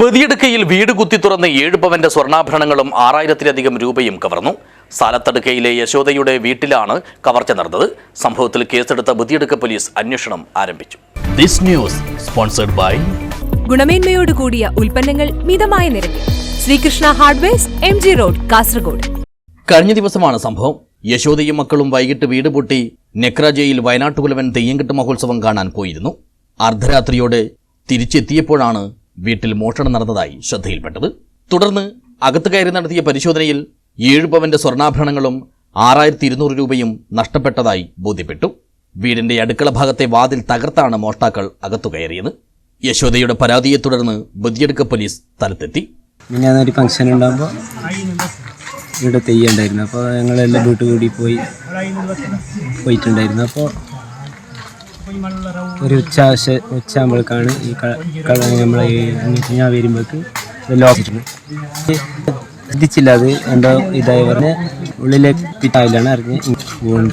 ബദിയടുക്കയിൽ വീട് കുത്തി തുറന്ന് ഏഴ് പവന്റെ സ്വർണാഭരണങ്ങളും ആറായിരത്തിലധികം രൂപയും കവർന്നു. സാലത്തടുക്കയിലെ യശോദയുടെ വീട്ടിലാണ് കവർച്ച നടന്നത്. സംഭവത്തിൽ കേസെടുത്ത ബദിയടുക്ക പോലീസ് അന്വേഷണം ആരംഭിച്ചു. ദിസ് ന്യൂസ് സ്പോൺസർഡ് ബൈ ഗുണമേന്മയോട് കൂടിയ ഉൽപ്പന്നങ്ങൾ മിതമായ നിരക്കിൽ. Sreekrishna hardwares M G road Kasaragod. കഴിഞ്ഞ ദിവസമാണ് സംഭവം. യശോദയും മക്കളും വൈകിട്ട് വീട് പൊട്ടി നെക്രാജയിൽ വയനാട്ടുകുലവൻ തെയ്യംകെട്ട് മഹോത്സവം കാണാൻ പോയിരുന്നു. അർദ്ധരാത്രിയോടെ തിരിച്ചെത്തിയപ്പോഴാണ് വീട്ടിൽ മോഷണം നടന്നതായി ശ്രദ്ധയിൽപ്പെട്ടത്. തുടർന്ന് അകത്ത് കയറി നടത്തിയ പരിശോധനയിൽ ഏഴ് പവന്റെ സ്വർണാഭരണങ്ങളും ആറായിരത്തി ഇരുന്നൂറ് രൂപയും നഷ്ടപ്പെട്ടതായി ബോധ്യപ്പെട്ടു. വീടിന്റെ അടുക്കള ഭാഗത്തെ വാതിൽ തകർത്താണ് മോഷ്ടാക്കൾ അകത്തു കയറിയത്. യശോദയുടെ പരാതിയെ തുടർന്ന് ബദിയടുക്ക പോലീസ് സ്ഥലത്തെത്തി. ഫംഗ്ഷൻ ഉണ്ടാകുമ്പോൾ ഇവിടെ തെയ്യുണ്ടായിരുന്നു. അപ്പോൾ ഞങ്ങളെല്ലാം വീട്ടുകൂടി പോയി പോയിട്ടുണ്ടായിരുന്നു. അപ്പോൾ ഒരു ഉച്ച ഉച്ചയാകുമ്പോഴേക്കാണ് ഈ കള നമ്മളെ ഈ ഞാൻ വരുമ്പോഴേക്ക് ലോക്കിട്ടുണ്ട് ശ്രദ്ധിച്ചില്ല അത് എന്തോ ഇതായി പറഞ്ഞ് ഉള്ളിലെ പിറ്റായിലാണ് അറിഞ്ഞ് വീണ്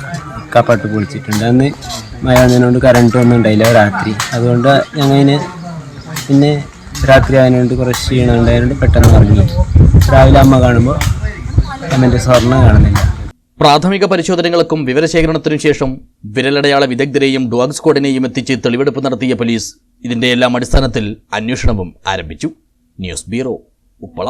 കപ്പാട്ട് പൊളിച്ചിട്ടുണ്ട്. അന്ന് മഴ വന്നതിനോണ്ട് കറണ്ട് ഒന്നും ഉണ്ടായില്ല രാത്രി. അതുകൊണ്ട് ഞങ്ങൾ പിന്നെ രാത്രി ആയതുകൊണ്ട് കുറച്ച് ക്ഷീണം ഉണ്ടായതുകൊണ്ട് പെട്ടെന്ന് ഇറങ്ങി രാവിലെ അമ്മ കാണുമ്പോൾ അമ്മന്റെ സ്വർണം കാണുന്നില്ല. പ്രാഥമിക പരിശോധനകൾക്കും വിവരശേഖരണത്തിനും ശേഷം വിരലടയാള വിദഗ്ധരെയും ഡോഗ് സ്ക്വാഡിനെയും എത്തിച്ച് തെളിവെടുപ്പ് നടത്തിയ പോലീസ് ഇതിന്റെ എല്ലാം അടിസ്ഥാനത്തിൽ അന്വേഷണവും ആരംഭിച്ചു. News bureau Uppala.